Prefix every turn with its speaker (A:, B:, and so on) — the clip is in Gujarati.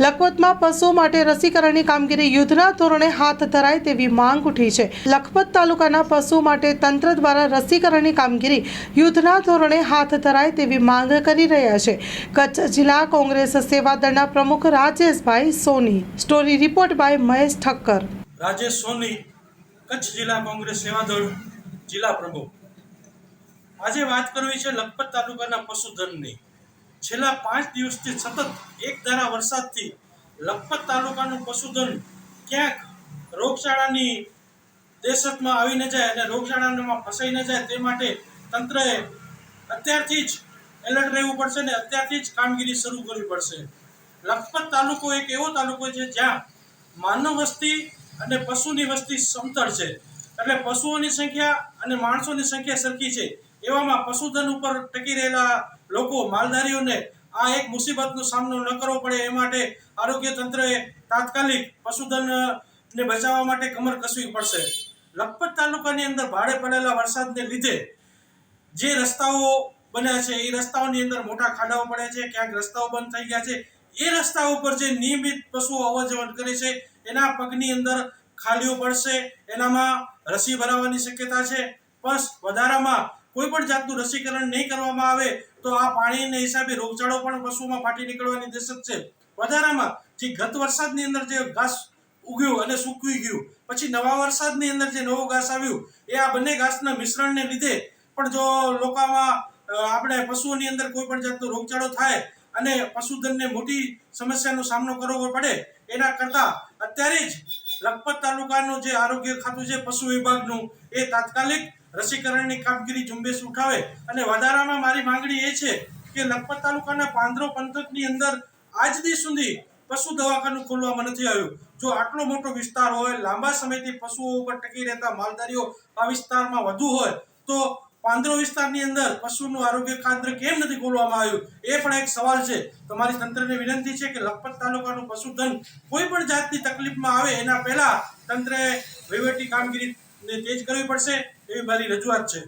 A: લખપતમાં પશુઓ માટે રસીકરણની કામગીરી યુદ્ધના ધોરણે હાથ ધરાય તેવી માંગ ઉઠી છે. લખપત તાલુકાના પશુ માટે તંત્ર દ્વારા રસીકરણની કામગીરી યુદ્ધના ધોરણે હાથ ધરાય તેવી માંગ કરી રહ્યા છે. કચ્છ જિલ્લા કોંગ્રેસ સેવા દળના પ્રમુખ Rajeshbhai Soni. Story report by Mahesh Thakkar.
B: Rajesh Soni, Kutch જિલ્લા કોંગ્રેસ સેવાદળ, જિલ્લા પ્રમુખ. આજે વાત કરવી છે લખપત તાલુકાના પશુધનની. છેલ્લા પાંચ દિવસથી સતત એક ધારા વરસાદથી લખપત તાલુકાનું પશુધન ક્યાંક રોગચાળાની દેશતમાં આવી ન જાય અને રોગચાળામાં ફસાઈ ન જાય તે માટે તંત્રએ અત્યારથી જ એલર્ટ રહેવું પડશે ને અત્યારથી જ કામગીરી શરૂ કરવી પડશે. લખપત તાલુકો એક એવો તાલુકો છે જ્યાં માનવ વસ્તી અને પશુની વસ્તી સમતળ છે. એટલે પશુઓની સંખ્યા અને માણસોની સંખ્યા સરખી છે. એવામાં પશુધન ઉપર ટકી રહેલા લોકો, માલધારીઓને આ એક મુસીબતનો સામનો ન કરવો પડે. એ માટે આરોગ્ય તંત્રએ તાત્કાલિક પશુધન ને બચાવવા માટે કમર કસવી પડશે. લખપત તાલુકાની અંદર ભાડે પડેલા વરસાદને લીધે જે રસ્તાઓ બન્યા છે, એ રસ્તાઓની અંદર મોટા ખાડાઓ પડ્યા છે, ક્યાંક રસ્તાઓ બંધ થઈ ગયા છે. એ રસ્તા ઉપર જે નિયમિત પશુઓ અવર કરે છે, એના પગની અંદર ખાલીઓ પડશે, એનામાં રસી ભરાવાની શક્યતા છે. બસ, વધારામાં કોઈ પણ જાતનું રસીકરણ નહીં કરવામાં આવે તો આ પાણીને હિસાબે રોગચાળો પણ પશુઓમાં ફાટી નીકળવાની દશક છે. વધારામાં જે ગત વરસાદની અંદર જે ઘાસ ઉગ્યું અને સૂકવી ગયું, પછી નવા વરસાદની અંદર જે નવું ઘાસ આવ્યું, એ આ બંને ઘાસના મિશ્રણને લીધે પણ જો લોકોમાં આપણે પશુઓની અંદર કોઈ પણ જાતનો રોગચાળો થાય અને પશુધનને મોટી સમસ્યાનો સામનો કરવો પડે, એના કરતાં અત્યારે જ લખપત તાલુકાનું જે આરોગ્ય ખાતું છે પશુ વિભાગનું, એ તાત્કાલિક રસીકરણની કામગીરી ઝુંબેશ ઉઠાવે અને વધારામાં મારી માંગણી એ છે કે લખપત તાલુકાના પાંદરો પંથકની અંદર આજ દી સુધી પશુ દવાખાનું ખોલવામાં નથી આવ્યું. જો આટલો મોટો વિસ્તાર હોય, લાંબા સમયથી પશુઓ ઉપર ટકી રહેતા માલધારીઓ આ વિસ્તારમાં વધુ હોય, તો પાંદરો વિસ્તારની અંદર પશુનું આરોગ્ય કેન્દ્ર કેમ નથી ખોલવામાં આવ્યું? એ પણ એક સવાલ છે. તમારી તંત્રને વિનંતી છે કે લખપત તાલુકાનું પશુધન કોઈ પણ જાતની તકલીફમાં આવે, એના પહેલા તંત્રએ વહીવટી કામગીરીને તેજ કરવી પડશે. એવી મારી રજૂઆત છે.